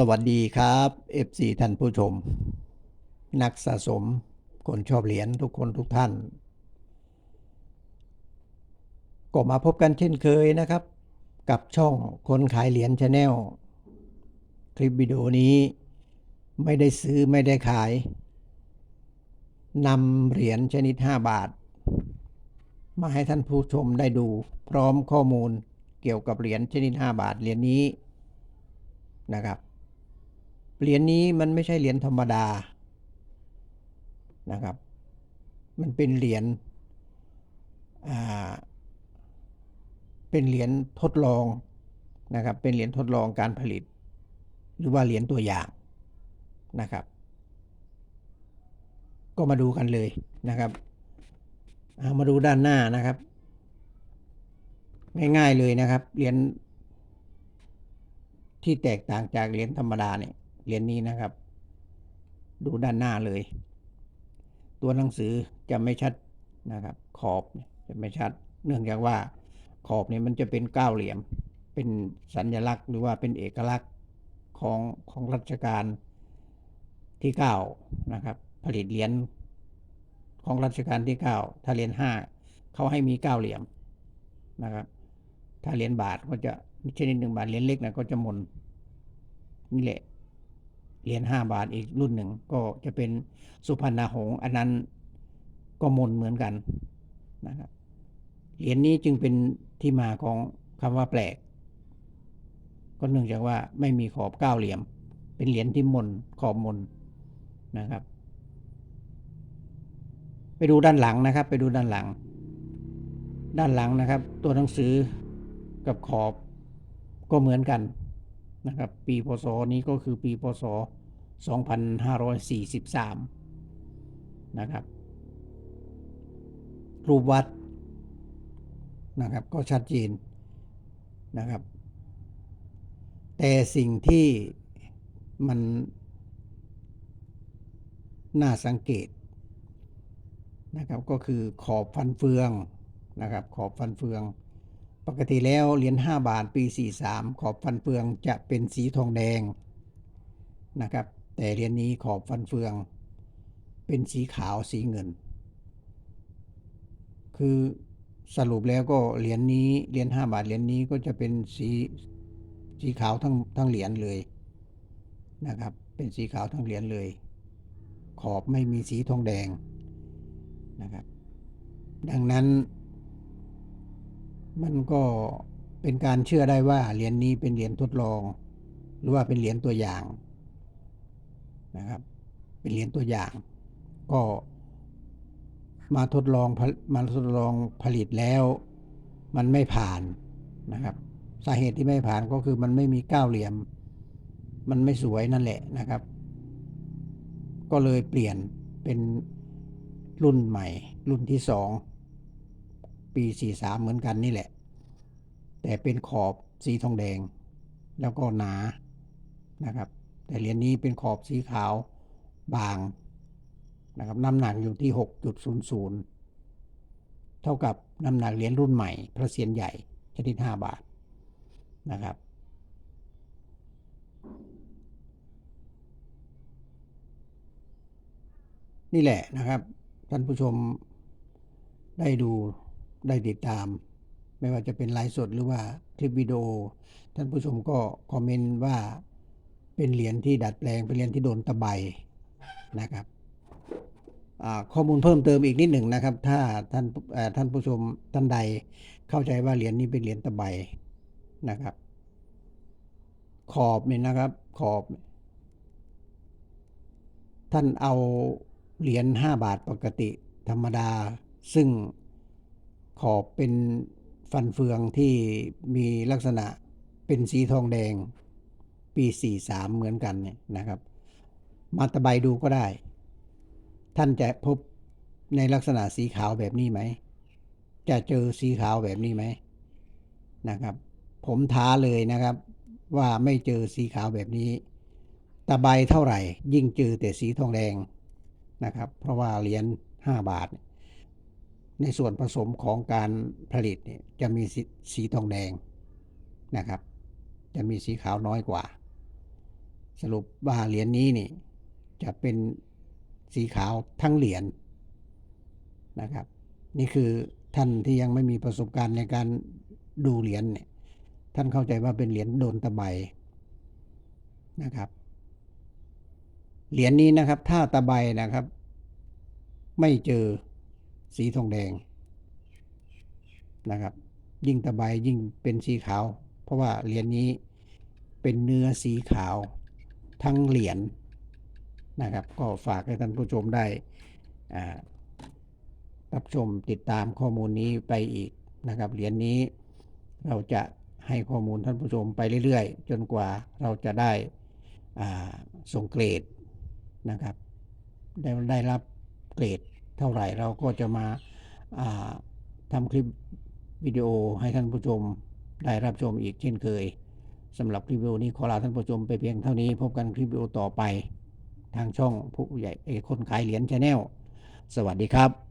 สวัสดีครับ FC ท่านผู้ชม นักสะสม คนชอบเหรียญทุกคนทุกท่าน ก็มาพบกันเช่นเคยนะครับ กับช่องคนขายเหรียญชาแนลคลิปวิดีโอนี้ไม่ได้ซื้อไม่ได้ขายนำเหรียญชนิด 5 บาท มาให้ท่านผู้ชมได้ดู พร้อมข้อมูลเกี่ยวกับเหรียญชนิด 5 บาทเหรียญนี้นะครับ เหรียญนี้มันไม่ใช่เหรียญธรรมดานะครับ มันเป็นเหรียญเป็นเหรียญทดลองนะครับ เป็นเหรียญทดลองการผลิต หรือว่าเหรียญตัวอย่างนะครับ ก็มาดูกันเลยนะครับามาดูด้านหน้านะครับ ง่ายๆเลยนะครับเหรียญที่แตกต่างจากเหรียญธรรมดาเนี่ย เหรียญนี้นะครับ ดูด้านหน้าเลย ตัวหนังสือจะไม่ชัดนะครับ ขอบจะไม่ชัด เนื่องจากว่าขอบเนี่ยมันจะเป็นเก้าเหลี่ยม เป็นสัญลักษณ์หรือว่าเป็นเอกลักษณ์ของของรัชกาลที่เก้านะครับ ผลิตเหรียญของรัชกาลที่เก้าถ้าเหรียญห้าเขาให้มีเก้าเหลี่ยมนะครับ ถ้าเหรียญบาทก็จะชนิดหนึ่งบาทเหรียญเล็กนะก็จะมนนี่แหละ เหรียญห้าบาทอีกรุ่นหนึ่งก็จะเป็นสุพรรณหงษ์อันนั้นก็มนเหมือนกันนะครับเหรียญนี้จึงเป็นที่มาของคำว่าแปลก ก็เนื่องจากว่าไม่มีขอบเก้าเหลี่ยม เป็นเหรียญที่มนขอบมนนะครับ ไปดูด้านหลังนะครับ ไปดูด้านหลัง ด้านหลังนะครับ ตัวหนังสือกับขอบก็เหมือนกัน นะครับ ปีพศนี้ก็คือปีพศ 2543 นะครับ รูปวัดนะครับ ก็ชัดเจนนะครับ แต่สิ่งที่มันน่าสังเกตนะครับก็คือขอบฟันเฟืองนะครับ ขอบฟันเฟือง ปกติแล้วเหรียญ5บาทปี 43 ขอบฟันเฟืองจะเป็นสีทองแดงนะครับ แต่เหรียญนี้ขอบฟันเฟือง เป็นสีขาวสีเงิน คือสรุปแล้วก็เหรียญนี้เหรียญ5บาทเหรียญนี้ก็จะเป็นสีสีขาวทั้งทั้งเหรียญเลยนะครับ เป็นสีขาวทั้งเหรียญเลย ขอบไม่มีสีทองแดงนะครับ ดังนั้น มันก็เป็นการเชื่อได้ว่าเหรียญนี้เป็นเหรียญทดลอง หรือว่าเป็นเหรียญตัวอย่างนะครับ เป็นเหรียญตัวอย่าง ก็มาทดลองผลมาทดลองผลิตแล้ว มันไม่ผ่านนะครับ สาเหตุที่ไม่ผ่านก็คือมันไม่มีเก้าเหลี่ยม มันไม่สวยนั่นแหละนะครับ ก็เลยเปลี่ยนเป็นรุ่นใหม่ รุ่นที่สอง ปี 43 เหมือนกันนี่แหละ แต่เป็นขอบสีทองแดง แล้วก็หนานะครับ แต่เหรียญนี้เป็นขอบสีขาวบางนะครับน้ำหนักอยู่ที่ 6.00 เท่ากับน้ำหนักเหรียญรุ่นใหม่ พระเศียรใหญ่ชนิด 5 บาทนะครับนี่แหละนะครับ ท่านผู้ชมได้ดู ได้ติดตาม ไม่ว่าจะเป็นไลฟ์สดหรือว่าคลิปวิดีโอ ท่านผู้ชมก็คอมเมนต์ว่าเป็นเหรียญที่ดัดแปลง เป็นเหรียญที่โดนตะไบนะครับข้อมูลเพิ่มเติมอีกนิดหนึ่งนะครับ ถ้าท่านท่านผู้ชมท่านใดเข้าใจว่าเหรียญนี้เป็นเหรียญตะไบนะครับ ขอบเนี่ยนะครับ ขอบ ท่านเอาเหรียญห้าบาทปกติธรรมดา ซึ่ง ขอบเป็นฟันเฟืองที่มีลักษณะเป็นสีทองแดงปี 43 เหมือนกันเนี่ยนะครับ มาตะไบดูก็ได้ ท่านจะพบในลักษณะสีขาวแบบนี้ไหม จะเจอสีขาวแบบนี้ไหมนะครับ ผมท้าเลยนะครับ ว่าไม่เจอสีขาวแบบนี้ ตะไบเท่าไหร่ ยิ่งเจอแต่สีทองแดงนะครับ เพราะว่าเหรียญ5บาท ในส่วนผสมของการผลิตเนี่ยจะมีสีสทองแดงนะครับ จะมีสีขาวน้อยกว่า สรุปว่าเหรียญนี้นี่จะเป็นสีขาวทั้งเหรียญนะครับ นี่คือท่านที่ยังไม่มีประสบการณ์ในการดูเหรียญเนี่ยท่านเข้าใจว่าเป็นเหรียญโดนตะไบนะครับเหรียญนี้นะครับ ถ้าตะไบนะครับ ไม่เจอ สีทองแดงนะครับ ยิ่งตะไบยิ่งเป็นสีขาว เพราะว่าเหรียญนี้เป็นเนื้อสีขาวทั้งเหรียญนะครับ ก็ฝากให้ท่านผู้ชมได้รับชมติดตามข้อมูลนี้ไปอีกนะครับเหรียญนี้เราจะให้ข้อมูลท่านผู้ชมไปเรื่อยๆ จนกว่าเราจะได้ส่งเกรดนะครับ ได้ได้รับเกรด เท่าไหร่เราก็จะมาาทำคลิปวิดีโอให้ท่านผู้ชมได้รับชมอีกเช่นเคยสำหรับคลิปวิดีโอนี้ขอลาท่านผู้ชมไปเพียงเท่านี้พบกันคลิปวิดีโอต่อไป ทางช่องผู้ใหญ่เอกคนขายเหรียญชาแนลสวัสดีครับ